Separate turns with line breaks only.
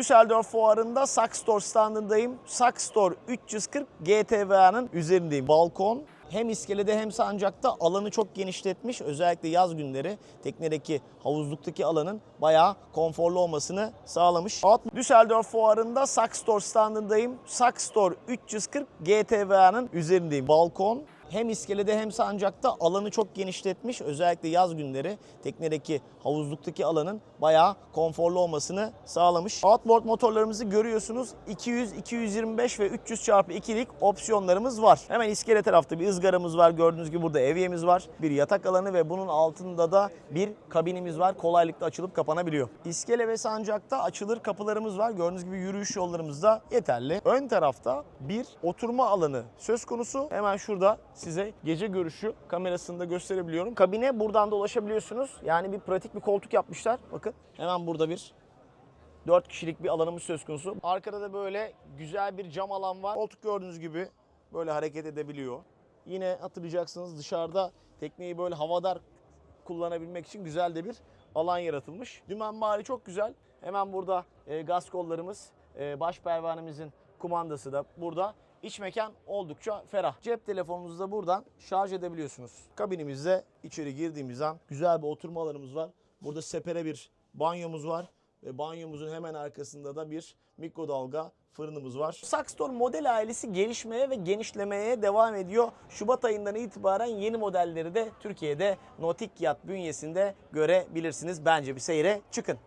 Düsseldorf fuarında Saxtor standındayım. Saxtor 340 GTVA'nın üzerindeyim. Balkon hem iskelede hem sancakta alanı çok genişletmiş. Özellikle yaz günleri teknedeki havuzluktaki alanın bayağı konforlu olmasını sağlamış. Alt Düsseldorf fuarında Saxtor standındayım. Saxtor 340 GTVA'nın üzerindeyim. Balkon hem iskelede hem sancakta alanı çok genişletmiş. Özellikle yaz günleri teknedeki havuzluktaki alanın bayağı konforlu olmasını sağlamış. Outboard motorlarımızı görüyorsunuz. 200, 225 ve 300 çarpı 2'lik opsiyonlarımız var. Hemen iskele tarafta bir ızgaramız var. Gördüğünüz gibi burada evyemiz var. Bir yatak alanı ve bunun altında da bir kabinimiz var. Kolaylıkla açılıp kapanabiliyor. İskele ve sancakta açılır kapılarımız var. Gördüğünüz gibi yürüyüş yollarımız da yeterli. Ön tarafta bir oturma alanı söz konusu. Hemen şurada size gece görüşü kamerasında gösterebiliyorum. Kabine buradan da ulaşabiliyorsunuz. Yani bir pratik bir koltuk yapmışlar. Bakın hemen burada bir 4 kişilik bir alanımız söz konusu. Arkada da böyle güzel bir cam alan var. Koltuk gördüğünüz gibi böyle hareket edebiliyor. Yine hatırlayacaksınız dışarıda tekneyi böyle havadar kullanabilmek için güzel de bir alan yaratılmış. Dümen bari çok güzel. Hemen burada e, gaz kollarımız, e, baş pervanemizin kumandası da burada. İç mekan oldukça ferah. Cep telefonunuzu da buradan şarj edebiliyorsunuz. Kabinimizde içeri girdiğimiz an güzel bir oturma alanımız var. Burada sepere bir banyomuz var ve banyomuzun hemen arkasında da bir mikrodalga fırınımız var. Saxtor model ailesi gelişmeye ve genişlemeye devam ediyor. Şubat ayından itibaren yeni modelleri de Türkiye'de Nautic Yacht bünyesinde görebilirsiniz. Bence bir seyre çıkın.